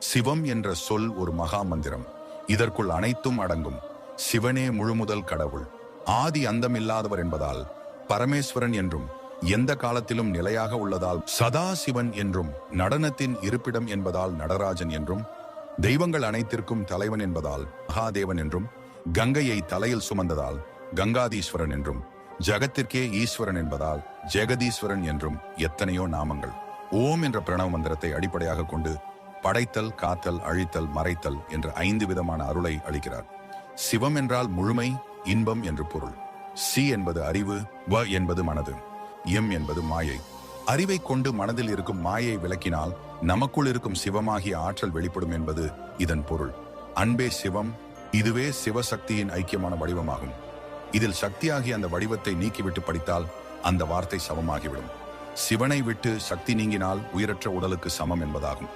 சிவம் என்ற சொல் ஒரு மகா மந்திரம் இதற்குள் அனைத்தும் அடங்கும். சிவனே முழுமுதல் கடவுள். ஆதி அந்தமில்லாதவர் என்பதால் பரமேஸ்வரன் என்றும் எந்த காலத்திலும் நிலையாக உள்ளதால் சதா சிவன் என்றும் நடனத்தின் இருப்பிடம் என்பதால் நடராஜன் என்றும் தெய்வங்கள் அனைத்திற்கும் தலைவன் என்பதால் மகாதேவன் என்றும் கங்கையை தலையில் சுமந்ததால் கங்காதீஸ்வரன் என்றும் ஜகத்திற்கே ஈஸ்வரன் என்பதால் ஜெகதீஸ்வரன் என்றும் எத்தனையோ நாமங்கள். ஓம் என்ற பிரணவ மந்திரத்தை அடிப்படையாக கொண்டு படைத்தல் காத்தல் அழித்தல் மறைத்தல் என்ற ஐந்து விதமான அருளை அளிக்கிறார். சிவம் என்றால் முழுமை இன்பம் என்று பொருள். சி என்பது அறிவு வ என்பது மனது எம் என்பது மாயை. அறிவை கொண்டு மனதில் இருக்கும் மாயை விளக்கினால் நமக்குள் இருக்கும் சிவமாகிய ஆற்றல் வெளிப்படும் என்பது இதன் பொருள். அன்பே சிவம் இதுவே சிவசக்தியின் ஐக்கியமான வடிவமாகும். இதில் சக்தியாகிய அந்த வடிவத்தை நீக்கிவிட்டு படித்தால் அந்த வார்த்தை சமமாகிவிடும். சிவனை விட்டு சக்தி நீங்கினால் உயிரற்ற உடலுக்கு சமம் என்பதாகும்.